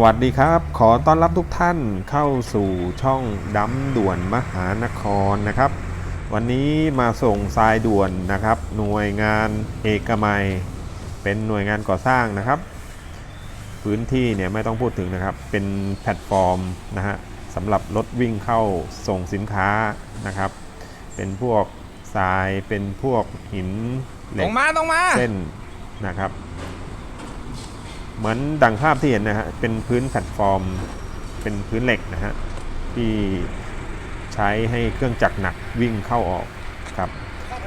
วัสดีครับ ขอต้อนรับทุกท่านเข้าสู่ช่องดัมด่วนมหานครนะครับ วันนี้มาส่งทรายด่วนนะครับ หน่วยงานเอกมัย เป็นหน่วยงานก่อสร้างนะครับ พื้นที่เนี่ยไม่ต้องพูดถึงนะครับ เป็นแพลตฟอร์มนะฮะสำหรับรถวิ่งเข้าส่งสินค้านะครับ เป็นพวกทรายเป็นพวกหินเหตล็รกงมาตรงมาเส้นนะครับ เหมือนดังภาพที่เห็นนะฮะ เป็นพื้นแพลตฟอร์ม เป็นพื้นเหล็กนะฮะ ที่ใช้ให้เครื่องจักรหนักวิ่งเข้าออกครับ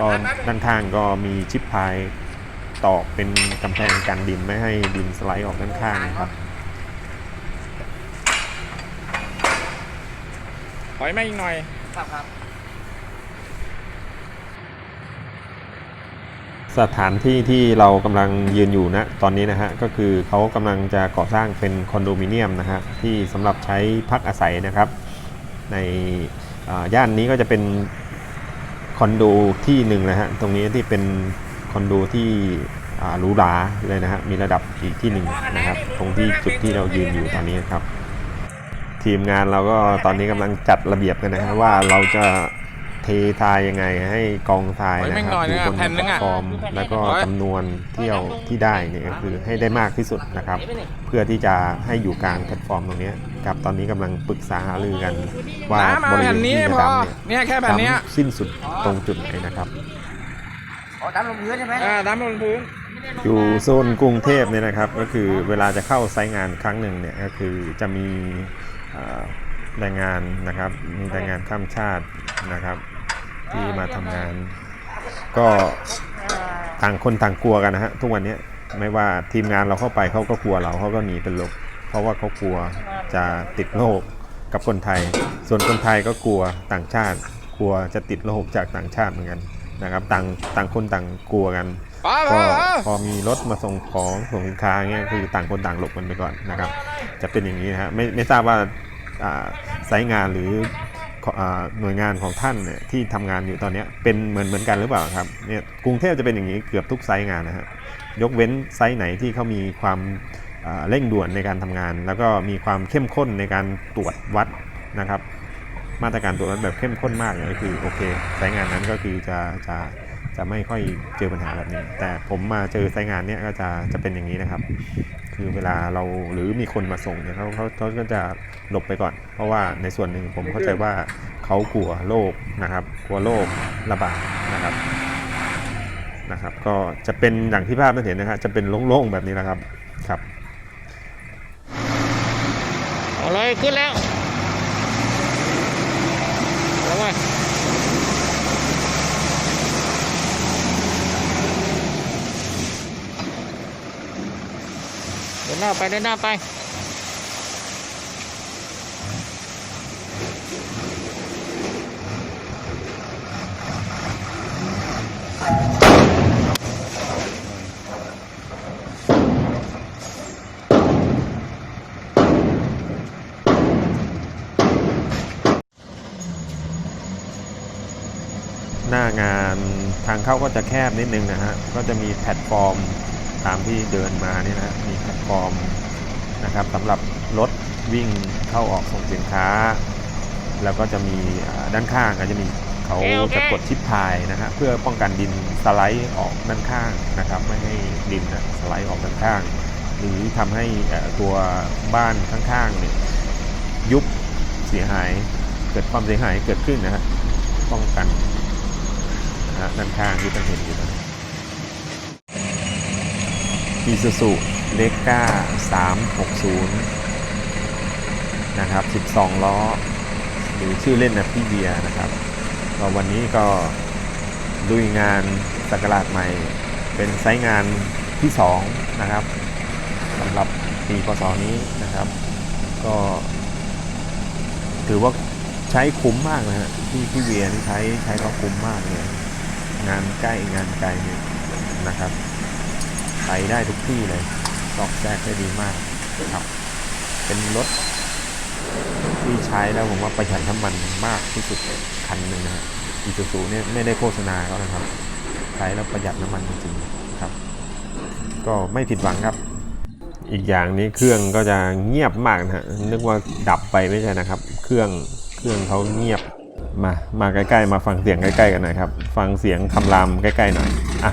ตอนด้านข้างก็มีชิปพายตอกเป็นกำแพงกันดินไม่ให้ดินสไลด์ออกด้านข้างนะครับถอยมาอีกหน่อยครับครับ สถานที่ที่เรากำลังยืนอยู่นะตอนนี้นะฮะก็คือเขากำลังจะก่อสร้างเป็นคอนโดมิเนียมนะฮะที่สำหรับใช้พักอาศัยนะครับ ในย่านนี้ก็จะเป็นคอนโดที่หนึ่งนะฮะตรงนี้ที่เป็นคอนโดที่หรูหราเลยนะฮะมีระดับอีกที่หนึ่งนะครับ ตรงที่จุดที่เรายืนอยู่ตอนนี้ครับ ทีมงานเราก็ตอนนี้กำลังจัดระเบียบกันนะฮะว่าเราจะ เททรายยังไงให้กองทรายนะคโอ้ยแม่งหน่รับอยอยู่นึงอะบนแผ่นนึงแพลอะตฟอร์มแล้วก็โอ้ย จำนวนเที่ยวที่ได้เนี่ยก็คือให้ได้มากที่สุดนะครับ เพื่อที่จะให้อยู่กลางแพลตฟอร์มตรงเนี้ยครับตอนนี้กำลังปรึกษาหารือกันว่าน้ำมาบริเวแผ่ณนนี้ที่จะพอดำเนี่ย เนี่ยแค่แผ่นเนี้ยดำสิ้นสุดตรงจุดไหนนะครับ อ๋อดำลงพื้นใช่ไหมอ่าน้ำบนพื้น อยู่โซนกรุงเทพเนี่ยนะครับ ก็คือเวลาจะเข้าไซต์งานครั้งหนึ่งเนี่ยก็คือจะมีเอ่อแรงงานนะครับ มีแรงงานข้ามชาตินะครับ ที่มาทำงาน ก็ต่างคนต่างกลัวกันนะฮะทุกวันนี้ไม่ว่าทีมงานเราเข้าไปเขาก็กลัวเราเขาก็หนีเป็นหลบเพราะว่าเขากลัวจะติดโรคกับคนไทย ส่วนคนไทยก็กลัวต่างชาติ กลัวจะติดโรคจากต่างชาติเหมือนกันนะครับต่างต่างคนต่างกลัวกันป้าก็ป้าพอมีรถมาส่งของส่งสินค้าเงี้ยคือต่างคนต่างหลบกันไปก่อนนะครับ จะเป็นอย่างนี้นะฮะไม่ไม่ทราบว่าอ่าไซต์งานหรืออ่า หน่วยงานของท่านเนี่ยที่ทำงานอยู่ตอนนี้เป็นเหมือนเหมือนกันหรือเปล่าครับเนี่ยกรุงเทพจะเป็นอย่างนี้เกือบทุกไซต์งานนะฮะยกเว้นไซต์ไหนที่เขามีความเร่งด่วนในการทำงาน แล้วก็มีความเข้มข้นในการตรวจวัดนะครับ มาตรการตรวจวัดแบบเข้มข้นมากเลยก็คือโอเคไซต์งานนั้นก็คือจะจะจะไม่ค่อยเจอปัญหาแบบนี้ แต่ผมมาเจอไซต์งานเนี้ยก็จะจะเป็นอย่างนี้นะครับ คือเวลาเราหรือมีคนมาส่งเนี่ยเขาเขาเขาก็จะหลบไปก่อน เพราะว่าในส่วนหนึ่งผมเข้าใจว่าเขากลัวโรคนะครับ กลัวโรคระบาดนะครับนะครับ ก็จะเป็นอย่างที่ภาพนั้นเห็นนะครับจะเป็นโล่งๆแบบนี้นะครับครับเอาเลยขึ้นแล้วแล้วว่า นหน้าไปเดินหน้าไปหน้างานทางเข้าก็จะแคบนิดนึงนะฮะ ก็จะมีแพลตฟอร์ม ตามที่เดินมาเนี่ยนะมีแพลตฟอร์มนะครับสำหรับรถวิ่งเข้าออกส่งสินค้า แล้วก็จะมีอ่าด้านข้างก็จะมีเขาโอเคโอเคจะกดชิปพายนะฮะเพื่อป้องกันดินสไลด์ออกด้านข้างนะครับ ไม่ให้ดินน่ะสไลด์ออกด้านข้าง หรือทำให้เอ่อตัวบ้านข้างๆเนี่ยยุบเสียหายเกิดความเสียหายเกิดขึ้นนะฮะป้องกันนะฮะด้านข้างที่ท่านเห็นอยู่นะ อีซูซูเลก้า360 นะครับ 12 ล้อ หรือชื่อเล่นนะพี่เบียนะครับ ก็วันนี้ก็ลุยงานสักราชใหม่ เป็นไซต์งานที่ 2 นะครับสำหรับปีพศนี้นะครับ ก็ ถือว่าใช้คุ้มมากนะฮะที่พี่เวียนี่ใช้ใช้เขาคุ้มมากเลยงานใกล้งานไกลเนี่ยนะครับ ไปได้ทุกที่เลยตอกแทรกได้ดีมากครับ เป็นรถที่ใช้แล้วผมว่าประหยัดน้ำมันมากที่สุดคันหนึ่งนะฮะอีซูซูเนี่ยไม่ได้โฆษณาเขานะครับ ใช้แล้วประหยัดน้ำมันจริงๆครับ ก็ไม่ผิดหวังครับ อีกอย่างนี้เครื่องก็จะเงียบมากนะฮะนึกว่าดับไปไม่ใช่นะครับ เครื่องเครื่องเขาเงียบมา มาใกล้ๆ มาฟังเสียงใกล้ๆกันหน่อยครับ ฟังเสียงคำรามใกล้ๆหน่อย อะ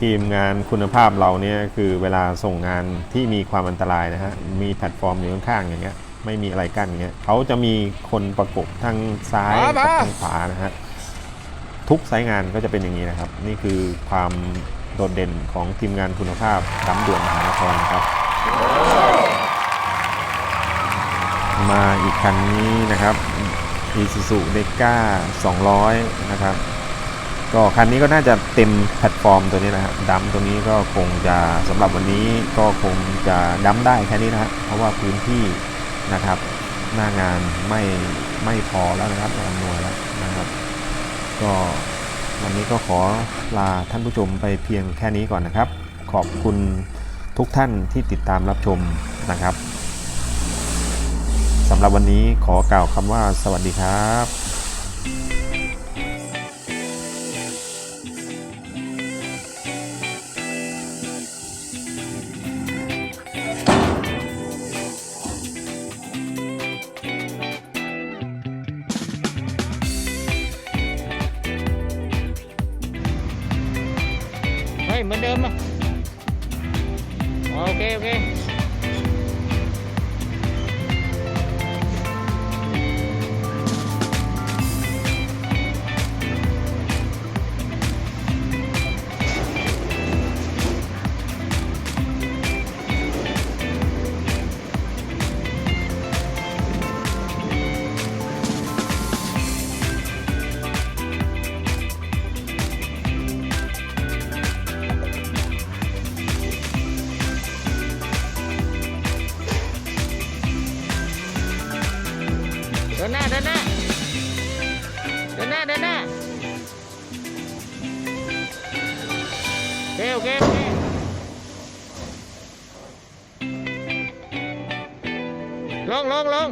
ทีมงานคุณภาพเราเนี่ยคือเวลาส่งงานที่มีความอันตรายนะฮะ มีแพลตฟอร์มอยู่ข้างๆอย่างเงี้ย ไม่มีอะไรกั้นอย่างเงี้ยเขาจะมีคนประกบทั้งซ้ายกับทางขวานะฮะ ทุกสายงานก็จะเป็นอย่างนี้นะครับ นี่คือความโดดเด่นของทีมงานคุณภาพดำด่วนมหานครนะครับ มาอีกคันนี้นะครับ Isuzu d e c a 200 นะครับ ก็คันนี้ก็น่าจะเต็มแพลตฟอร์มตัวนี้นะครับดัมตัวนี้ก็คงจะสำหรับวันนี้ก็คงจะดัมได้แค่นี้นะฮะเพราะว่าพื้นที่นะครับหน้างานไม่ไม่พอแล้วนะครับไม่อำนวยแล้วนะครับ ก็ วันนี้ก็ขอลาท่านผู้ชมไปเพียงแค่นี้ก่อนนะครับ ขอบคุณทุกท่านที่ติดตามรับชมนะครับสำหรับวันนี้ขอกล่าวคำว่าสวัสดีครับ เหมือนเดิมอะโอเค โอเค น่ะโอเคโอเคโอเคลงลงลง